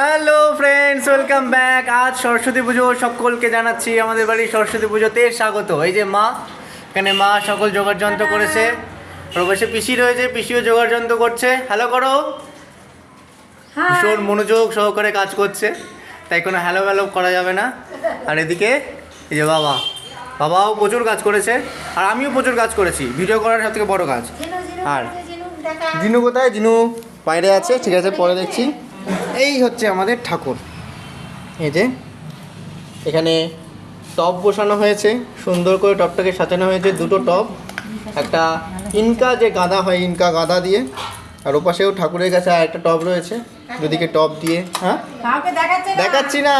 Hello friends welcome back আজ সরস্বতী পুজো সকলকে জানাচ্ছি। আমাদের বাড়ির সরস্বতী পুজোতে স্বাগত। এই যে মা এখানে মা সকল জোগাড় যন্ত্র করেছে। প্রবেশে পিসি রয়েছে পিসিও জোগাড় যন্ত্র করছে। হ্যালো করো। ভীষণ মনোযোগ সহকারে কাজ করছে। তাই কোনো হ্যালো হ্যালো করা যাবে না। আর এদিকে এই যে বাবা। বাবাও প্রচুর কাজ করেছে। আর আমিও প্রচুর কাজ করেছি। ভিডিও করার সব থেকে বড় কাজ। আর জিনু কোথায়? জিনু বাইরে আছে। ঠিক আছে পরে দেখছি। এই হচ্ছে আমাদের ঠাকুর। এই যে এখানে টব বসানো হয়েছে সুন্দর করে টবটাকে সাজানো হয়েছে দুটো টব। একটা ইনকা যে গাদা হয় ইনকা গাদা দিয়ে আর ওপাশেও ঠাকুরের কাছে আর একটা টব রয়েছে দুদিকে টব দিয়ে হ্যাঁ? দেখাচ্ছে না।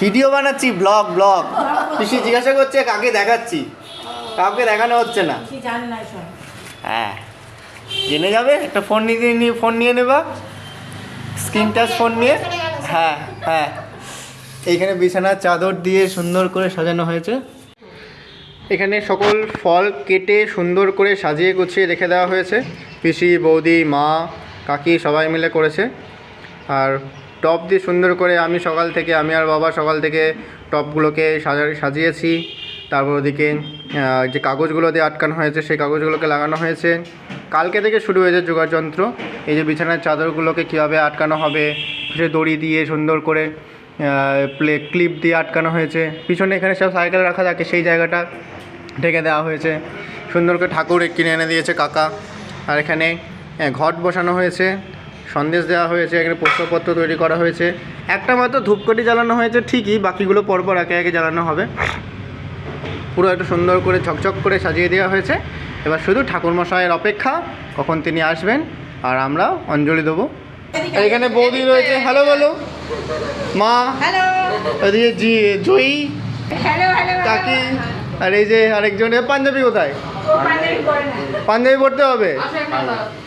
ভিডিও বানাচ্ছি ব্লগ ব্লগ। পিসি জিজ্ঞাসা করছে কাকে দেখাচ্ছি? কাউকে দেখানো হচ্ছে না। হ্যাঁ। জেনে যাবে একটা ফোন নিয়ে ফোন নিয়ে নেবা। স্ক্রিন টাচ ফোন নিয়ে? হ্যাঁ হ্যাঁ। এইখানে বিছানার চাদর দিয়ে সুন্দর করে সাজানো হয়েছে। এখানে সকল ফল কেটে সুন্দর করে সাজিয়ে গুছিয়ে রেখে দেওয়া হয়েছে। পিসি, বৌদি, মা, কাকি সবাই মিলে করেছে। আর টপ দিয়ে সুন্দর করে আমি সকাল থেকে, আমি আর বাবা সকাল থেকে টপগুলোকে সাজা সাজিয়েছি তারপর ওদিকে যে কাগজগুলো দিয়ে আটকানো হয়েছে, সেই কাগজগুলোকে লাগানো হয়েছে। কালকে থেকে শুরু হয়েছে যোগার যন্ত্র এই যে বিছানার চাদরগুলোকে কীভাবে আটকানো হবে সে দড়ি দিয়ে সুন্দর করে প্লে, ক্লিপ দিয়ে আটকানো হয়েছে। পিছনে এখানে সব সাইকেল রাখা থাকে, সেই জায়গাটা ঢেকে দেওয়া হয়েছে। সুন্দর করে ঠাকুর কিনে এনে দিয়েছে কাকা। আর এখানে ঘট বসানো হয়েছে, সন্দেশ দেওয়া হয়েছে, এখানে প্রশ্নপত্র তৈরি করা হয়েছে। একটা মাত্র ধূপকাঠি জ্বালানো হয়েছে ঠিকই, বাকিগুলো পরপর একে একে জ্বালানো হবে। পুরো একটু সুন্দর করে ঝকঝক করে সাজিয়ে দেওয়া হয়েছে। এবার শুধু ঠাকুরমশাইয়ের অপেক্ষা কখন তিনি আসবেন আর আমরা অঞ্জলি দেবো। এখানে বৌদি রয়েছে। হ্যালো বলো। মা হ্যালো। ওদিকে জি জয়ী। কাকি আর এই যে আরেকজন পাঞ্জাবি কোথায়? পাঞ্জাবি পড়তে হবে?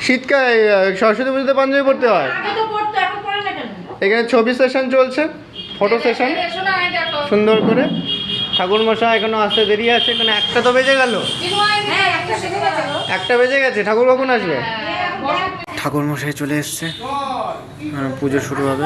শীতকালে সরস্বতী পুজোতে পাঞ্জাবি পড়তে হয়? এখানে ছবি সেশন চলছে ফটো সেশন। সুন্দর করে। ঠাকুর মশাই এখনও আসতে দেরি আছে, এখানে একটা তো বেজে গেল। একটা বেজে গেছে ঠাকুর কখন আসবে? ঠাকুর মশাই চলে এসছে মানে পুজো শুরু হবে।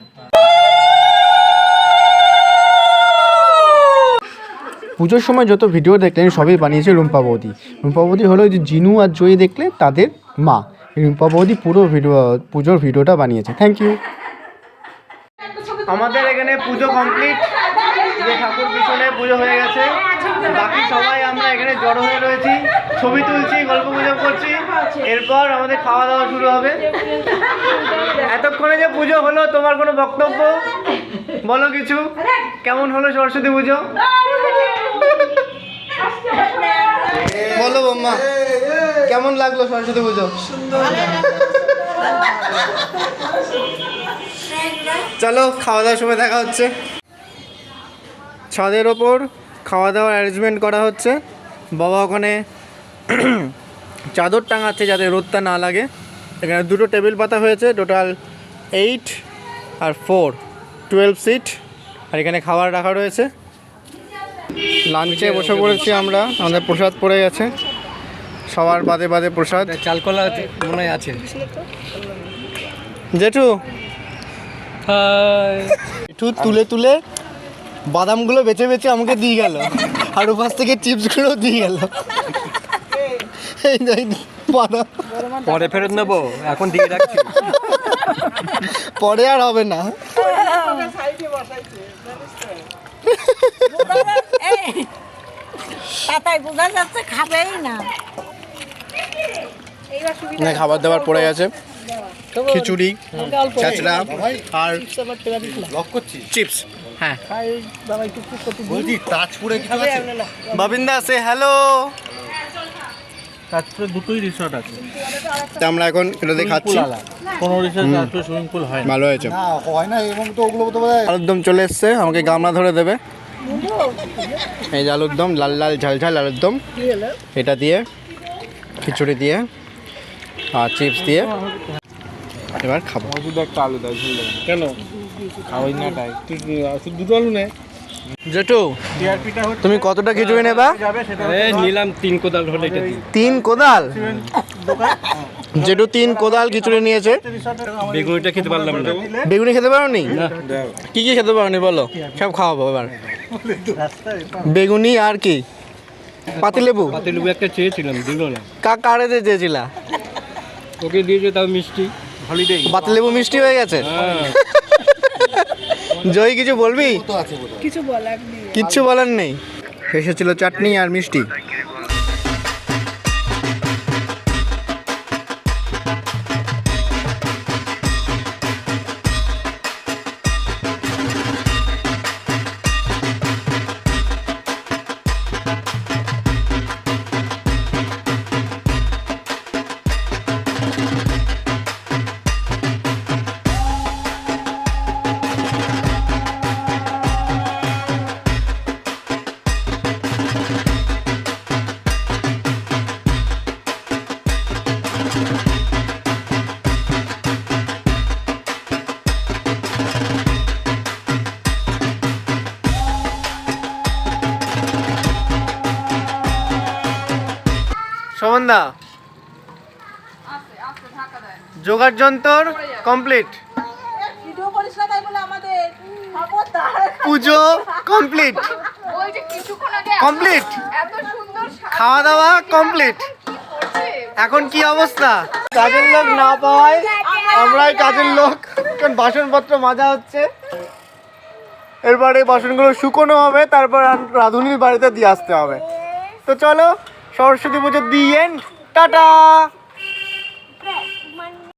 পুজোর সময় যত ভিডিও দেখলেন, সবই বানিয়েছে রুম্পা বৌদি। রুম্পা বৌদি হলো যে জিনু আর জয়ী দেখলে, তাদের মা। রুম্পা বৌদি পুরো ভিডিও, পুজোর ভিডিওটা বানিয়েছে। থ্যাংক ইউ আমাদের এখানে পুজো কমপ্লিট যে ঠাকুর পিছনে পুজো হয়ে গেছে, বাকি সবাই আমরা এখানে জড়ো হয়ে রয়েছি। ছবি তুলছি, গল্প গুজব করছি। এরপর আমাদের খাওয়া দাওয়া শুরু হবে। এতক্ষণে যে পুজো হলো, তোমার কোনো বক্তব্য? বলো কিছু। কেমন হলো সরস্বতী পুজো? বলো বম্মা কেমন লাগল সরস্বতী পুজো? চলো খাওয়া দাওয়ার সময় দেখা হচ্ছে। ছাদের ওপর খাওয়া দাওয়ার অ্যারেঞ্জমেন্ট করা হচ্ছে। বাবা ওখানে চাদর টাঙাচ্ছে যাতে রোদটা না লাগে। এখানে দুটো টেবিল পাতা হয়েছে টোটাল এইট আর ফোর টুয়েলভ সিট আর এখানে খাবার রাখা রয়েছে। লাঞ্চে বসে পড়েছি আমরা আমাদের প্রসাদ পড়ে গেছে। সবার বাদে বাদে প্রসাদ। চালকলা মনে হয় আছে। জেঠু একটু তুলে তুলে বাদামগুলো বেছে বেছে আমাকে দিয়ে গেল আর ওপাশ থেকে চিপসগুলো দিয়ে গেল। বাদাম। পরে ফেরত নেব এখন দিয়ে রাখছি। পরে আর হবে না। তাতাই বোঝা যাচ্ছে খাবেই না। না খাবার দাবার পড়ে গেছে। খিচুড়ি চাচড়া আর চিপস হ্যাঁ। বাবিন্দা সে হ্যালো তারপরে দুটোই রিসর্ট আছে। তা আমরা এখন এটাতে খাচ্ছি। কোনো রিসর্ট সুইমিং পুল হয় না। ভালো হয়েছে। না হয় না এবং তো ওগুলো তো বোধহয় আলুরদম চলে এসছে আমাকে গামলা ধরে দেবে। এই যে আলুরদম লাল লাল ঝাল ঝাল আলুরদম। এটা দিয়ে খিচুড়ি দিয়ে আর চিপস দিয়ে। এবার খাব। শুধু একটা আলু দেয় কেন? খাওয়াই না তাই। তুই শুধু দুটো আলু নে? জেঠু তুমি কতটা খিচুড়ি নেবা? নিলাম তিন কোদাল হলে তিন কোদাল? জেঠু তিন কোদাল খিচুড়ি নিয়েছে। বেগুনিটা খেতে পারলাম না। বেগুনি খেতে পারো নি। কি কি খেতে পারো নি বলো? সব খাওয়াবো এবার। বেগুনি আর কি? পাতিলেবু? পাতে লেবু একটা চেয়েছিলাম দিল না। কা কারে দিয়ে চেয়েছিলা? ওকে দিয়েছে তাও মিষ্টি। হলিডে পাতিলেবু মিষ্টি হয়ে গেছে? হ্যাঁ। জয় কিছু বলবি? কিছু আছে বোধহয়। কিচ্ছু বলার নেই। এসেছিল চাটনি আর মিষ্টি। সমন্দা যোগার যন্ত্র কমপ্লিট পুজো কমপ্লিট কমপ্লিট খাওয়া দাওয়া কমপ্লিট এখন কি অবস্থা? কাজের লোক না পাওয়ায় আমরাই কাজের লোক। কারণ বাসনপত্র মাজা হচ্ছে। এরপরে বাসনগুলো শুকনো হবে তারপর রাঁধুনির বাড়িতে দিয়ে আসতে হবে। তো চলো সরস্বতী পুজো দিয়ে টাটা!